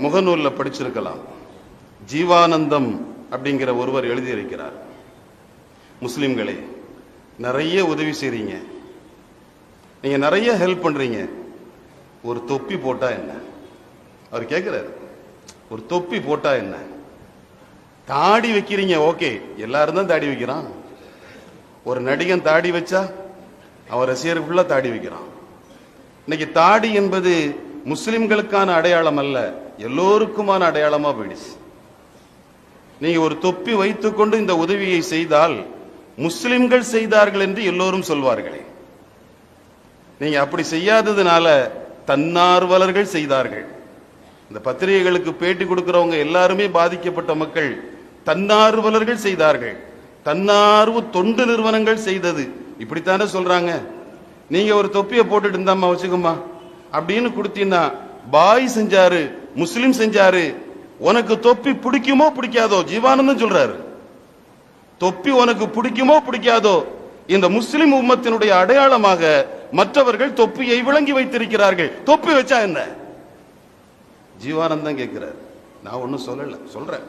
முகநூல்ல படிச்சிருக்கலாம். ஜீவானந்தம் அப்படிங்கிற ஒருவர் எழுதியிருக்கிறார். முஸ்லிம்களே நிறைய உதவி செய்றீங்க. நீங்க நிறைய ஹெல்ப் பண்றீங்க. ஒரு தொப்பி போட்டா என்ன? அவர் கேட்கிறாரு ஒரு தொப்பி போட்டா என்ன? தாடி வைக்கிறீங்க ஓகே. எல்லாரும் தான் தாடி வைக்கிறான். ஒரு நடிகன் தாடி வச்சா அவன் ரசிகர் ஃபுல்லா தாடி வைக்கிறான். இன்னைக்கு தாடி என்பது முஸ்லிம்களுக்கான அடையாளம் அல்ல. எல்லோருக்குமான அடையாளமா போயிடுச்சு. நீங்க ஒரு தொப்பி வைத்துக்கொண்டு இந்த உதவியை செய்தால் முஸ்லிம்கள் செய்தார்கள் என்று எல்லோரும் சொல்வார்களே. நீங்க அப்படி செய்யாததுனால தன்னார்வலர்கள் செய்தார்கள். இந்த பத்திரிகைகளுக்கு பேட்டி கொடுக்கிறவங்க எல்லாருமே பாதிக்கப்பட்ட மக்கள் தன்னார்வலர்கள் செய்தார்கள். தன்னார்வ தொண்டு நிறுவனங்கள் செய்தது. இப்படித்தானே சொல்றாங்க. நீங்க ஒரு தொப்பியை போட்டுட்டு இருந்தாமா வச்சுக்கோமா அப்படின்னு கொடுத்தீங்கன்னா பாய் செஞ்சாரு முஸ்லிம் செஞ்சாரு. உனக்கு தொப்பி பிடிக்குமோ பிடிக்காதோ? ஜீவானந்தம் சொல்றாரு. தொப்பி உனக்கு பிடிக்குமோ பிடிக்காதோ? இந்த முஸ்லிம் உம்மத்தினுடைய அடையாளமாக மற்றவர்கள் தொப்பியை விளங்கி வைத்திருக்கிறார்கள். தொப்பி வச்சா என்ன? ஜீவானந்தம் கேட்கிறார். நான் ஒன்னும் சொல்லல. சொல்றேன்.